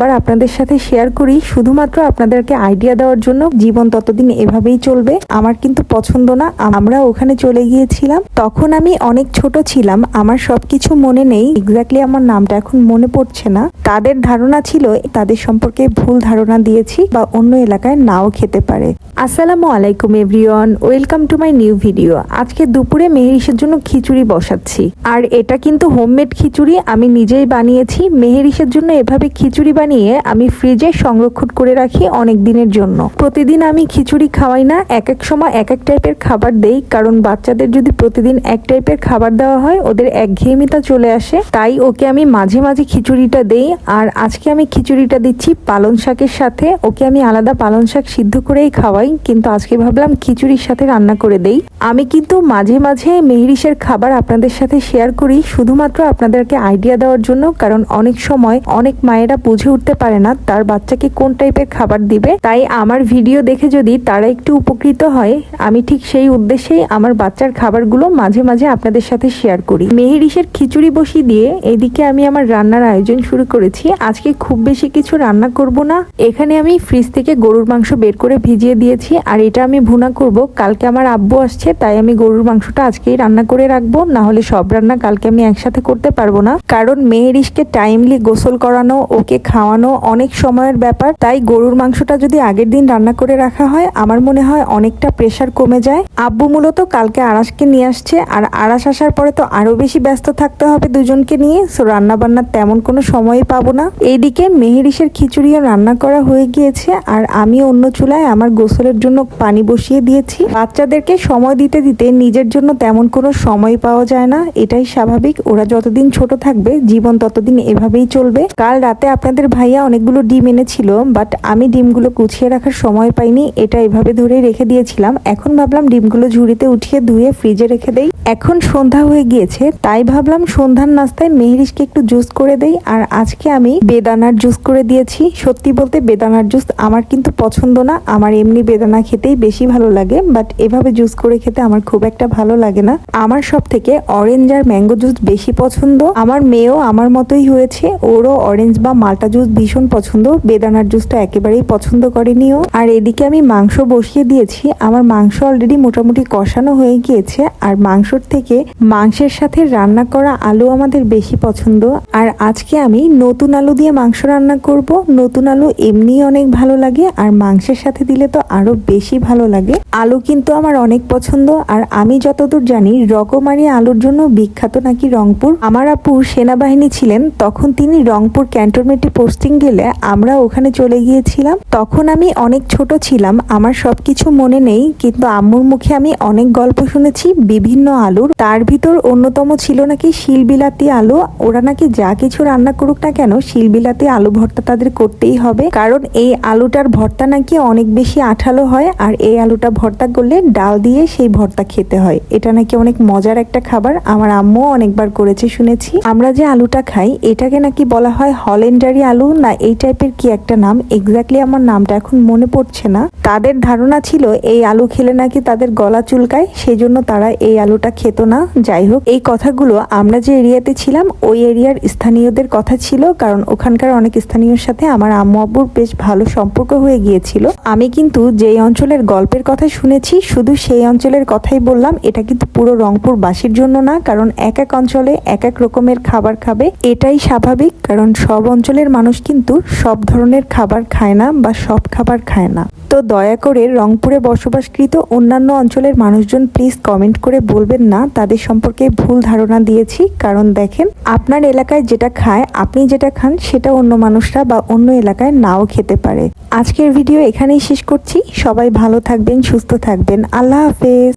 খাবার আপনাদের সাথে শেয়ার করি। শুধুমাত্র আপনাদেরকে আইডিয়া দেওয়ার জন্য জীবন ততদিন এভাবেই চলবে। আমার কিন্তু পছন্দ না, আমরা ওখানে চলে গিয়েছিলাম। তখন আমি অনেক ছোট ছিলাম, আমার সবকিছু মনে নেই এক্স্যাক্টলি আমার নামটা এখন মনে পড়ছে না। তাদের ধারণা ছিল, তাদের সম্পর্কে ভুল ধারণা দিয়েছি বা অন্য এলাকায় নাও খেতে পারে। আসসালামু আলাইকুম everyone welcome to my new video আজকে দুপুরে মেহেরিসের জন্য খিচুড়ি বসাচ্ছি। আর এটা কিন্তু হোমমেড খিচুড়ি, আমি নিজেই বানিয়েছি। মেহেরিসের জন্য এভাবে খিচুড়ি বানিয়ে আমি ফ্রিজে সংরক্ষণ করে রাখি অনেক দিনের জন্য। প্রতিদিন আমি খিচুড়ি খাওয়াই না, এক এক সময় এক এক টাইপের খাবার দেই, কারণ বাচ্চাদের যদি প্রতিদিন এক টাইপের খাবার দেওয়া হয়, ওদের একঘেয়েমিতা চলে আসে। তাই ওকে আমি মাঝে মাঝে খিচুড়িটা দেই, আর আজকে আমি খিচুড়িটা দিচ্ছি পালং শাকের সাথে। ওকে আমি আলাদা পালং শাক সিদ্ধ করেই খাওয়াই, কিন্তু আজকে ভাবলাম খিচুড়ির সাথে রান্না করে দেই। আমি কিন্তু মাঝে মাঝে মেহরিসের খাবার আপনাদের সাথে শেয়ার করি, শুধুমাত্র আপনাদেরকে আইডিয়া দেওয়ার জন্য, কারণ অনেক সময় অনেক মায়েরা বুঝে উঠতে পারে না, তার বাচ্চাকে কোন টাইপের খাবার দিবে, তাই আমার ভিডিও দেখে যদি তারা একটু উপকৃত হয়, আমি ঠিক সেই উদ্দেশ্যেই আমার বাচ্চার খাবারগুলো মাঝে মাঝে আপনাদের সাথে শেয়ার করি। মেহেরিসের খিচুড়ি বসিয়ে দিয়ে এদিকে আমি আমার রান্নার আয়োজন শুরু করেছি। আজকে খুব বেশি কিছু রান্না করব না। এখানে আমি ফ্রিজ থেকে গরুর মাংস বের করে ভিজিয়ে দিয়েছি, আর এটা আমি ভুনা করব। কালকে আমার আব্বু আসছে, তাই আমি গরুর মাংসটা আজকেই রান্না করে রাখব। না হলে সব রান্না কালকে আমি একসাথে করতে পারব না। কারণ মেহেরিসকে টাইমলি গোসল করানো, ওকে খাওয়ানো অনেক সময়ের ব্যাপার। তাই গরুর মাংসটা যদি আগের দিন রান্না করে রাখা হয়, আমার মনে হয় অনেকটা প্রেশার কমে যায়। আব্বু মূলত কালকে আড়াসকে নিয়ে আসছে, আর আড়াস আসার পরে তো আরও বেশি ব্যস্ত থাকতে হবে দুজনকে নিয়ে সো রান্না বান্নার তেমন কোনো সময়ই পাবো না। এইদিকে মেহেরিসের খিচুড়িও রান্না করা হয়ে গিয়েছে, আর আমি অন্য চুলায় আমার গোসলের জন্য পানি বসিয়ে দিয়েছি। বাচ্চাদেরকে সময় দিতে দিতে নিজের জন্য তেমন কোনো সময় পাওয়া যায় না, এটাই স্বাভাবিক। ওরা যতদিন ছোট থাকবে, জীবন ততদিন এভাবেই চলবে। কাল রাতে আপনাদের ভাইয়া অনেকগুলো ডিম এনেছিল বাট আমি ডিমগুলো গুছিয়ে রাখার সময় পাইনি, এটা এভাবে ধরেই রেখে দিয়েছিলাম। এখন ভাবলাম ডিমগুলো ঝুড়িতে উঠিয়ে ধুয়ে ফ্রিজে রেখে দেই। এখন সন্ধ্যা হয়ে গিয়েছে, তাই ভাবলাম সন্ধ্যার নাস্তায় মেহরিশকে একটু জুস করে দেই, আর আজকে আমি বেদানার জুস করে দিয়েছি। সত্যি বলতে বেদানার জুস আমার কিন্তু পছন্দ না, আমার এমনি বেদানা খেতেই বেশি ভালো লাগে বাট এভাবে জুস করে খেতে আমার খুব একটা ভালো লাগে না। আমার সব থেকে অরেঞ্জ আর ম্যাঙ্গো জুস বেশি পছন্দ। আমার মেয়েও আমার মতোই হয়েছে, ওরও অরেঞ্জ বা মাল্টা জুস ভীষণ পছন্দ। বেদানার জুসটা একেবারেই পছন্দ করেনি ও। আর এদিকে আমি মাংস বসিয়ে দিয়েছি। আমার মাংস অলরেডি মোটামুটি কষানো হয়ে গিয়েছে। আর মাংসর থেকে মাংসের সাথে রান্না করা আলু আমাদের বেশি পছন্দ। আর আজকে আমি নতুন আলু দিয়ে মাংস রান্না করব। নতুন আলু এমনি অনেক ভালো লাগে। আর মাংসের সাথে দিলে তো আরও বেশি ভালো লাগে। আলু কিন্তু আমার অনেক পছন্দ। আর আমি যতদূর জানি, রকমারি আলুর জন্য বিখ্যাত নাকি রংপুর। আমার আপু সেনাবাহিনী ছিলেন। তখন তিনি রংপুর ক্যান্টনমেন্টে পোস্টিং গেলে আমরা ওখানে চলে গিয়েছিলাম। তখন আমি অনেক ছোট ছিলাম, আমার সবকিছু মনে নেই, কিন্তু আম্মুর মুখে আমি অনেক গল্প শুনেছি, বিভিন্ন আলুর। তার ভিতর অন্যতম ছিল নাকি শিলবিলাতি আলু। ওরা নাকি যা কিছু রান্না করুক না কেন, শিলবিলাতি আলু ভর্তা তাদের করতেই হবে। কারণ এই আলুটার ভর্তা নাকি অনেক বেশি আঠালো হয়, আর এই আলুটা ভর্তা করলে ডাল দিয়ে সেই ভর্তা খেতে হয়। এটা নাকি অনেক মজার একটা খাবার, আমার আম্মুও অনেকবার করেছে শুনেছি। আমরা যে আলুটা খাই, এটাকে নাকি বলা হয় হলেন্ডারি আলু না, এই টাইপের কি একটা নাম? এক্স্যাক্টলি আমার নামটা এখন মনে পড়ছে না। তাদের ধারণা ছিল এই আলু খেলে নাকি তাদের গলা চুলকায় সেই জন্য তারা এই আলুটা খেত না। যাই হোক, এই কথাগুলো আমরা যে এরিয়াতে ছিলাম, ওই এরিয়ার স্থানীয়দের কথা ছিল, কারণ ওখানকার অনেক স্থানীয়র সাথে আমার আম্মু আব্বুর বেশ ভালো সম্পর্ক হয়ে গিয়েছিল। আমি কিন্তু যেই অঞ্চলের গল্পের কথা শুনেছি, শুধু সেই অঞ্চলের কথাই বললাম। এটা কিন্তু পুরো রংপুর বাসীর জন্য না, কারণ এক এক অঞ্চলে এক এক রকমের খাবার খাবে। এটাই স্বাভাবিক, কারণ সব অঞ্চলের মানুষ কিন্তু সব ধরনের খাবার খায় না বা সব খাবার খায় না। তো দয়া করে রংপুরে বসবাসকৃত অন্যান্য অঞ্চলের মানুষজন প্লিজ কমেন্ট করে বলবেন না, তাদের সম্পর্কে ভুল ধারণা দিয়েছি। কারণ দেখেন, আপনার এলাকায় যেটা খায়, আপনি যেটা খান, সেটা অন্য মানুষরা বা অন্য এলাকায় নাও খেতে পারে। আজকের ভিডিও এখানেই শেষ করছি। সবাই ভালো থাকবেন, সুস্থ থাকবেন। আল্লাহ হাফেজ।